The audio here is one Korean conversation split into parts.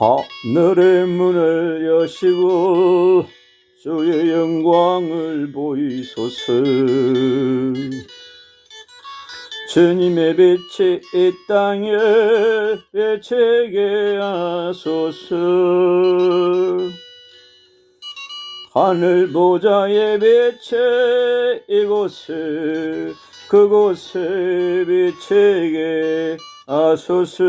하늘의 문을 여시고 주의 영광을 보이소서. 주님의 빛이 이 땅에 비치게 하소서. 하늘 보좌의 빛에 이곳을 그곳에 비치게 하소서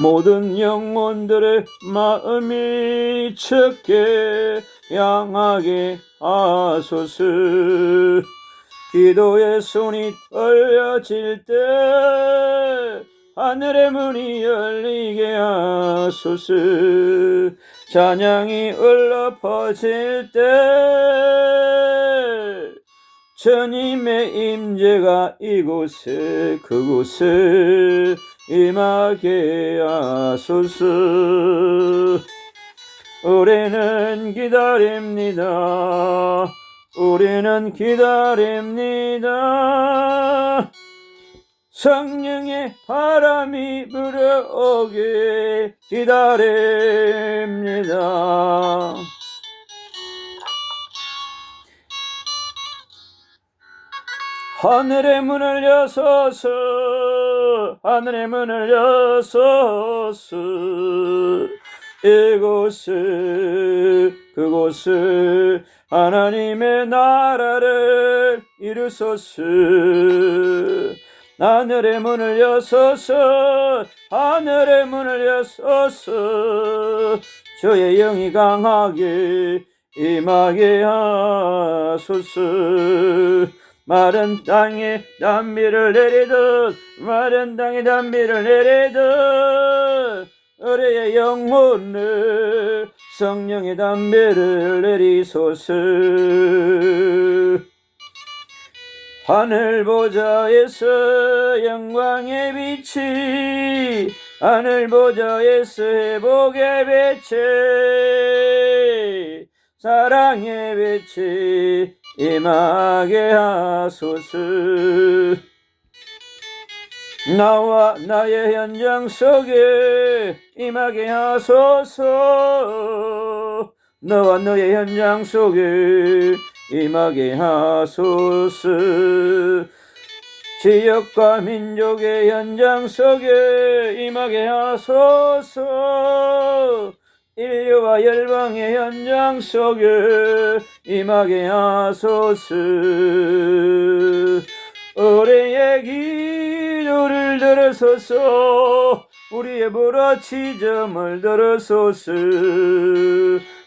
모든 영혼들의 마음이 춥게 향하게 하소서. 기도의 손이 떨려질 때 하늘의 문이 열리게 하소서. 찬양이 흘러 퍼질 때 주님의 임재가 이곳에 그곳에 임하게 하소서. 우리는 기다립니다. 우리는 기다립니다. 성령의 바람이 불어오게 기다립니다 하늘의 문을 여소서 하늘의 문을 여소서. 이곳을 그곳을 하나님의 나라를 이루소서. 하늘의 문을 여소서 하늘의 문을 여소서. 주의 영이 강하게 임하게 하소서 마른 땅에 단비를 내리듯 마른 땅에 단비를 내리듯 우리의 영혼을 성령의 담배를 내리소서. 하늘 보좌에서 영광의 빛이 하늘 보좌에서 회복의 빛이 사랑의 빛이 임하게 하소서. 나와 나의 현장 속에 임하게 하소서. 너와 너의 현장 속에 임하게 하소서. 지역과 민족의 현장 속에 임하게 하소서 인류와 열방의 현장 속에 임하게 하소서. 우리의 기도를 들으소서. 우리의 부러치점을 들으소서.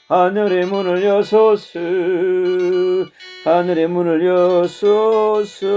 하늘의 문을 여소서. 하늘의 문을 여소서